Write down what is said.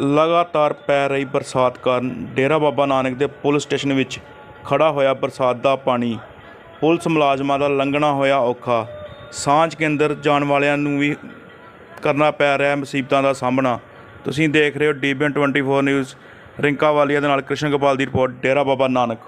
ਲਗਾਤਾਰ ਪੈ ਰਹੀ ਬਰਸਾਤ ਕਾਰਨ ਡੇਰਾ ਬਾਬਾ ਨਾਨਕ ਦੇ ਪੁਲਿਸ ਸਟੇਸ਼ਨ ਵਿੱਚ ਖੜਾ ਹੋਇਆ ਬਰਸਾਤ ਦਾ ਪਾਣੀ। ਪੁਲਿਸ ਮੁਲਾਜ਼ਮਾਂ ਦਾ ਲੰਘਣਾ ਹੋਇਆ ਔਖਾ। ਸਾਂਝ ਕੇਂਦਰ ਜਾਣ ਵਾਲਿਆਂ ਨੂੰ ਵੀ ਕਰਨਾ ਪੈ ਰਿਹਾ ਮੁਸੀਬਤਾਂ ਦਾ ਸਾਹਮਣਾ। ਤੁਸੀਂ ਦੇਖ ਰਹੇ ਹੋ ਡੀਬੀਐਨ 24 ਨਿਊਜ਼। ਰਿੰਕਾ ਵਾਲੀਆ ਦੇ ਨਾਲ ਕ੍ਰਿਸ਼ਨ ਗੋਪਾਲ ਦੀ ਰਿਪੋਰਟ, ਡੇਰਾ ਬਾਬਾ ਨਾਨਕ।